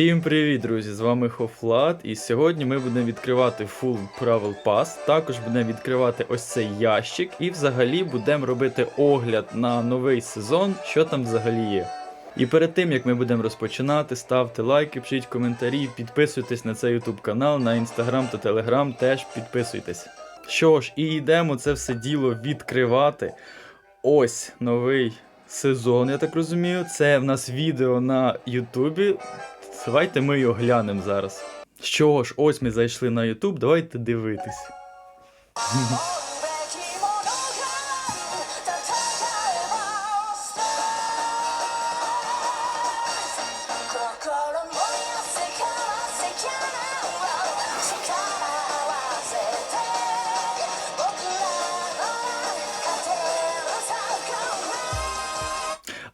Всім привіт, друзі! З вами Хофлат, і сьогодні ми будемо відкривати Full Travel Pass. Також будемо відкривати ось цей ящик, і взагалі будемо робити огляд на новий сезон, що там взагалі є. І перед тим як ми будемо розпочинати, ставте лайки, пишіть коментарі, підписуйтесь на цей YouTube канал, на інстаграм та телеграм теж підписуйтесь. Що ж, і йдемо це все діло відкривати. Ось новий сезон, я так розумію. Це в нас відео на Ютубі. Давайте ми його глянемо зараз. Що ж, ось ми зайшли на YouTube, давайте дивитись.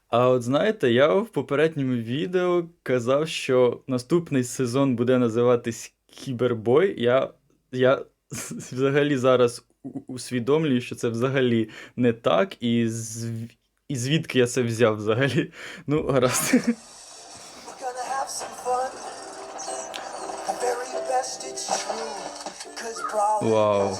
А от знаєте, я в попередньому відео казав, що наступний сезон буде називатись Кібербой. Я, я взагалі зараз усвідомлюю, що це взагалі не так, і, з, і звідки я це взяв взагалі. Ну, гаразд. Brawling Wow.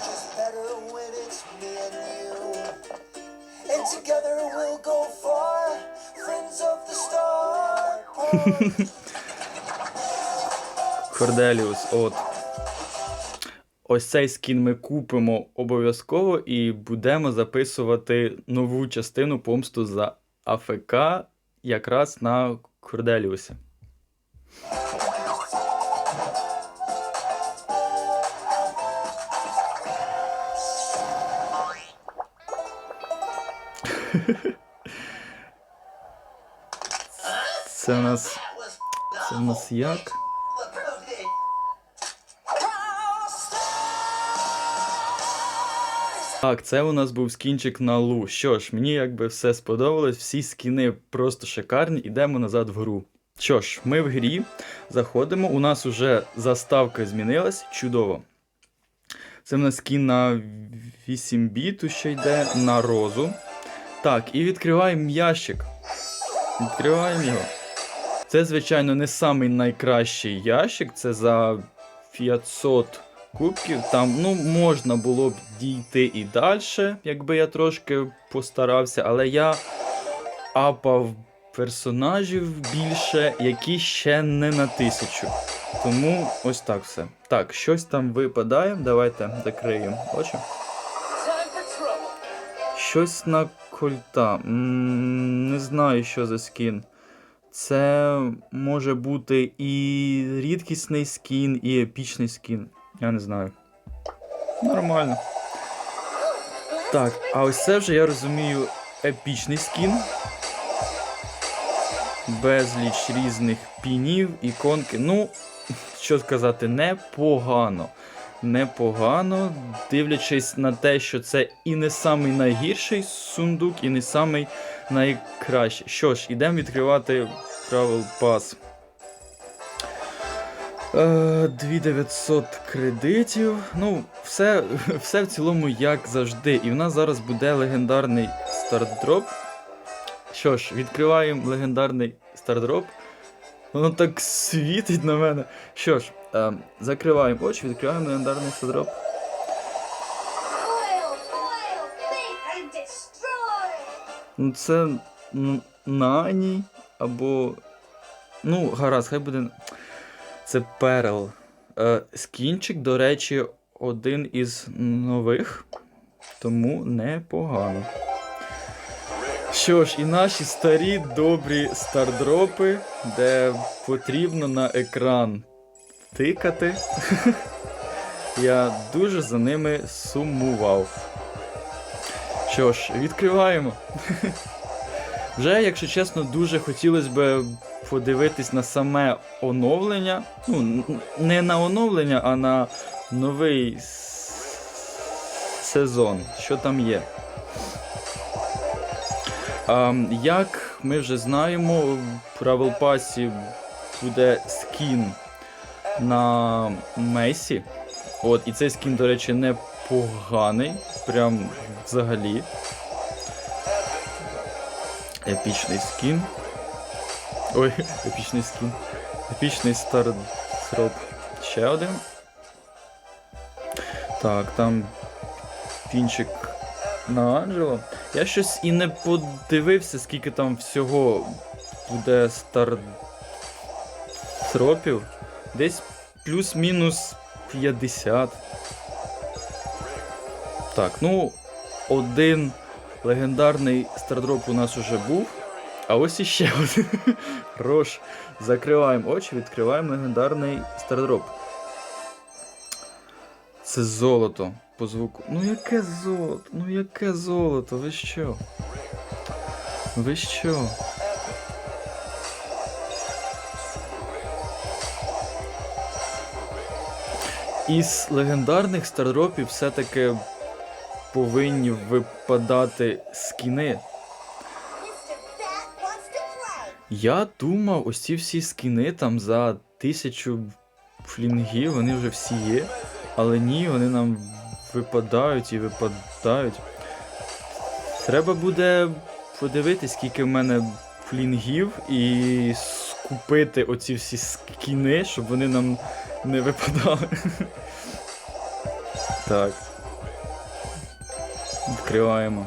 Корделіус, от. Ось цей скін ми купимо обов'язково і будемо записувати нову частину помсту за АФК якраз на Корделіусі. Це у нас. Це у нас як? Так, це у нас був скінчик на лу. Що ж, мені якби все сподобалось, всі скіни просто шикарні, ідемо назад в гру. Що ж, ми в грі заходимо. У нас уже заставка змінилась, чудово. Це в нас скін на 8 біту ще йде на розу. Так, і відкриваємо ящик. Відкриваємо його. Це, звичайно, не самий найкращий ящик, це за 500 кубків. Там ну, можна було б дійти і далі, якби я трошки постарався, але я апав персонажів більше, які ще не на тисячу. Тому ось так все. Так, щось там випадає. Давайте закриємо очі. Щось на кольта. М, Не знаю, що за скін. Це може бути і рідкісний скін, і епічний скін. Я не знаю. Нормально. Так, а ось це вже я розумію епічний скін. Безліч різних пінів, іконки. Ну, що сказати, непогано. Непогано, дивлячись на те, що це і не самий найгірший сундук, і не самий найкращий. Що ж, ідемо відкривати Travel Pass. Е, 2900 кредитів. Ну, все, все в цілому як завжди. І в нас зараз буде легендарний стартдроп. Що ж, відкриваємо легендарний стартдроп. Воно так світить на мене. Що ж, е, закриваємо очі, відкриваємо легендарний стартдроп. Ну, це Нані або. Ну, гаразд, хай буде. Це Перл. Е, скінчик, до речі, один із нових, тому непогано. Що ж, і наші старі добрі стардропи, де потрібно на екран тикати. Я дуже за ними сумував. Що ж, відкриваємо. Вже, якщо чесно, дуже хотілося б подивитись на саме оновлення. Ну, не на оновлення, а на новий сезон. Що там є. А, як ми вже знаємо, в Travel Pass буде скін на Месі. От, і цей скін, до речі, непоганий. Прям взагалі. Епічний скін. Ой, епічний скін. Епічний стартроп. Ще один. Так, там пінчик на Анджело. Я щось і не подивився, скільки там всього буде стартропів. Десь плюс-мінус 50. Так, ну, один легендарний стардроп у нас уже був. А ось іще один. Хорош. Закриваємо очі, відкриваємо легендарний стардроп. Це золото по звуку. Ну яке золото? Ну яке золото? Ви що? Ви що? Із легендарних стардропів все-таки повинні випадати скіни. Я думав, ось ці всі скіни там за тисячу флінгів, вони вже всі є. Але ні, вони нам випадають і випадають. Треба буде подивитись, скільки в мене флінгів, і скупити оці всі скіни, щоб вони нам не випадали. Так. Відкриваємо.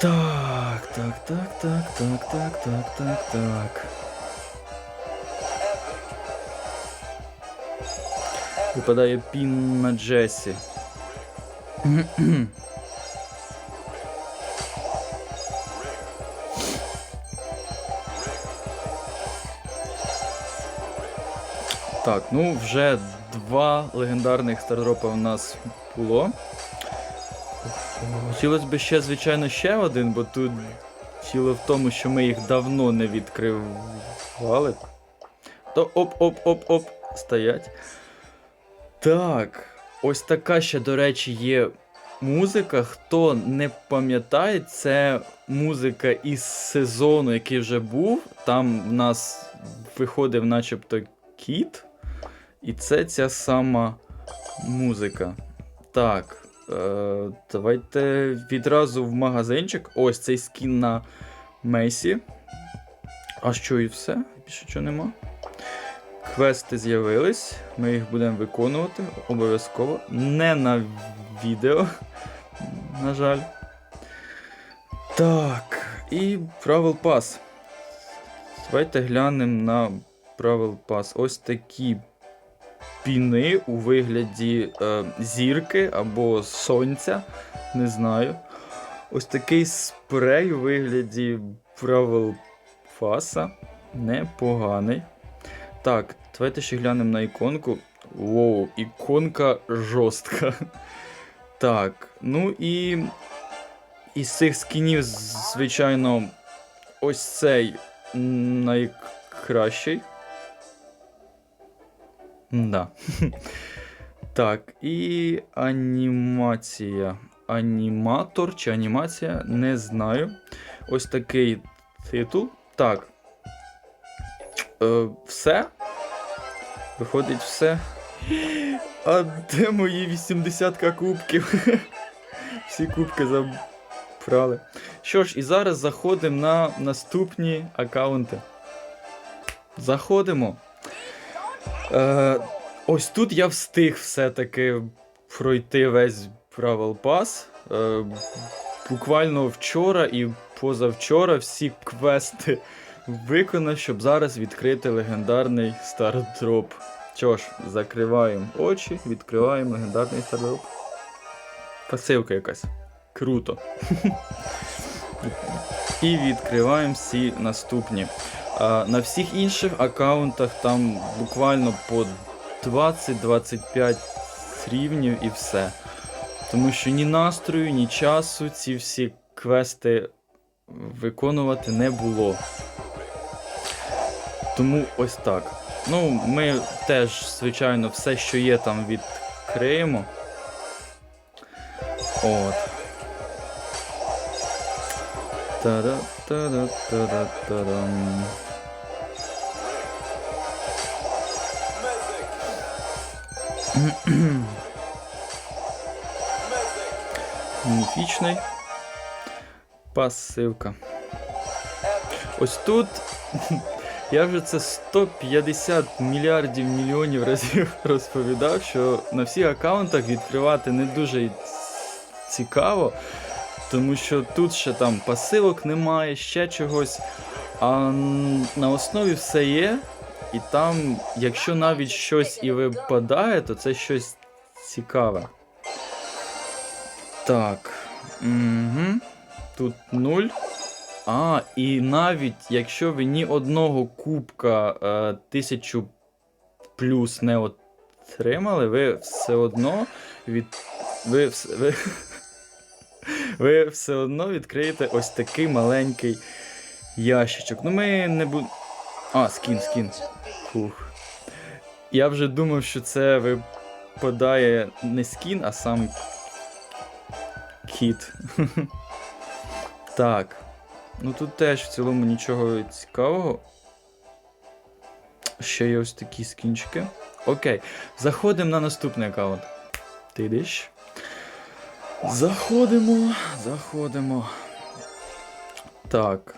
Так, так, так, так, так, так, так, так, так. Випадає пін на Джесі. Так, ну вже Два легендарних стардропа у нас було. Хотілося б ще, звичайно, ще один, бо тут діло в тому, що ми їх давно не відкривали. То оп-оп-оп-оп, стоять. Так, ось така ще, до речі, є музика. Хто не пам'ятає, це музика із сезону, який вже був. Там в нас виходив начебто кіт. І це ця сама музика. Так. Е, давайте відразу в магазинчик. Ось цей скін на Мейсі. А що і все? Більше чого нема. Квести з'явились. Ми їх будемо виконувати обов'язково. Не на відео, на жаль. Так. І Travel Pass. Давайте глянемо на Travel Pass. Ось такі піни у вигляді е, зірки або сонця. Не знаю. Ось такий спрей у вигляді Travel Pass. Непоганий. Так, давайте ще глянемо на іконку. Воу, іконка жорстка. Так, ну і. Із цих скінів, звичайно, ось цей найкращий. Да. Так, і анімація. Аніматор чи анімація, не знаю. Ось такий титул. Так. Е, все. Виходить все. А де мої 80 кубків? Всі кубки забрали. Що ж, і зараз заходимо на наступні аккаунти. Заходимо. Е, ось тут я встиг все-таки пройти весь Travel Pass. Е, буквально вчора і позавчора всі квести виконав, щоб зараз відкрити легендарний стардроп. Що ж, закриваємо очі, відкриваємо легендарний стардроп. Пасивка якась. Круто. І відкриваємо всі наступні. А на всіх інших аккаунтах там буквально по 20-25 рівнів і все. Тому що ні настрою, ні часу ці всі квести виконувати не було. Тому ось так. Ну, ми теж, звичайно, все, що є, там відкриємо. От. Та-да-та-да-та-да-та-дам. Міфічний. Пасивка. Ось тут Я вже це 150 мільярдів мільйонів разів розповідав, що на всіх аккаунтах відкривати не дуже цікаво, тому що тут ще там пасивок немає, ще чогось. А на основі все є, і там, якщо навіть щось і випадає, то це щось цікаве. Так. Угу. Тут 0. А, і навіть якщо ви ні одного кубка е, тисячу плюс не отримали, ви все одно від. Ви, ви, ви все одно відкриєте ось такий маленький ящичок. Ну ми не будемо. А, скін, скін. Фух. Я вже думав, що це випадає не скін, а сам кіт. так. Ну тут теж в цілому нічого цікавого. Ще є ось такі скінчики. Окей. Заходимо на наступний аккаунт. Ти йдеш? Заходимо, заходимо. Так.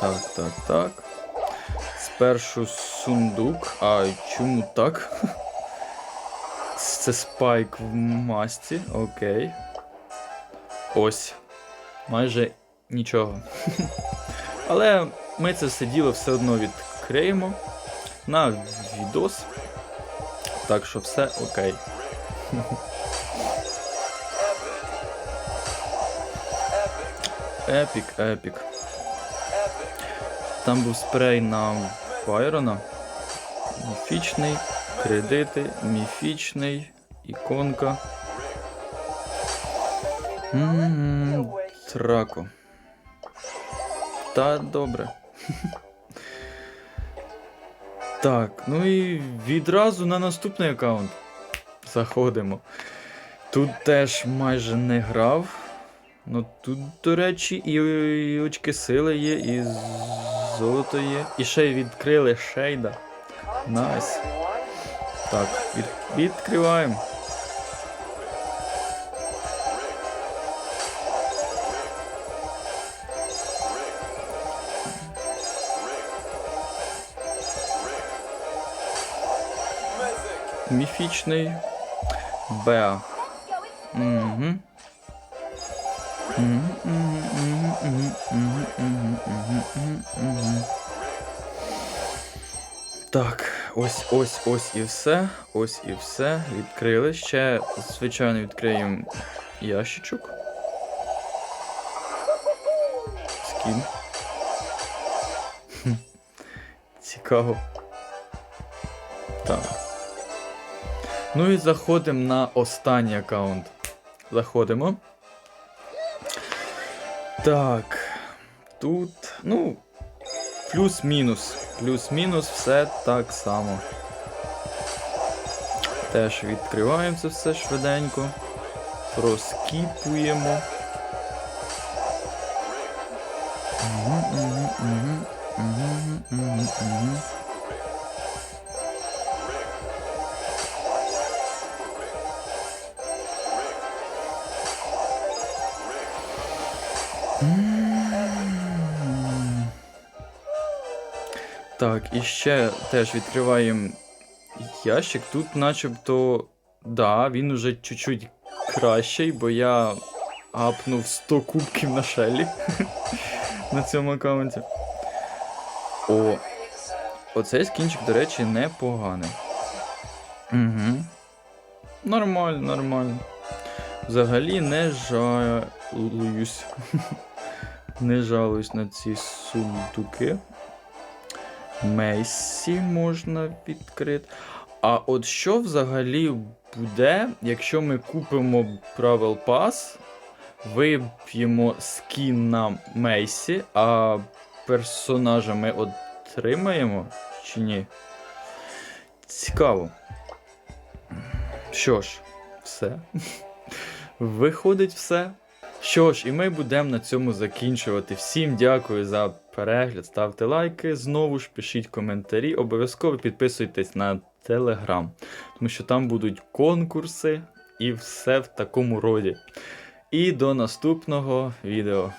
Так, так, так. Спершу сундук. А чому так? Це спайк в масці. Окей. Ось. Майже нічого. Але ми це все діло все одно відкриємо на відос. Так що все окей. Епік, епік. Там був спрей на Байрона. Міфічний, кредити, міфічний, іконка. М, Трако. Та добре. Так, ну і відразу на наступний аккаунт. Заходимо. Тут теж майже не грав. Ну тут, до речі, і, і очки сили є, і золото є. І ще й відкрили шейда. Найс. Так, від, відкриваємо. Міфічний. Беа. Угу. Так, ось, ось, ось і все. Ось і все. Відкрили. Ще, звичайно, відкриємо ящичок. Скін. Цікаво. Так. Ну і заходимо на останній аккаунт. Заходимо. Так. Тут, ну, плюс-мінус. Плюс-мінус все так само. Теж відкриваємо це все швиденько. Проскіпуємо. Угу, угу, угу, угу, угу, мгм. Так, і ще теж відкриваємо ящик. Тут начебто. Да, він уже чуть-чуть кращий, бо я апнув 100 кубків на шелі на цьому аккаунті. О, оцей скінчик, до речі, непоганий. Угу. Нормально, нормально. Взагалі не жалуюсь. Не жалуюсь на ці сундуки. Мейсі можна відкрити. А от що взагалі буде, якщо ми купимо Travel Pass, виб'ємо скін на Мейсі, а персонажа ми отримаємо чи ні? Цікаво. Що ж, все. Виходить все. Що ж, і ми будемо на цьому закінчувати. Всім дякую за перегляд. Ставте лайки, знову ж пишіть коментарі. Обов'язково підписуйтесь на телеграм, тому що там будуть конкурси і все в такому роді. І до наступного відео.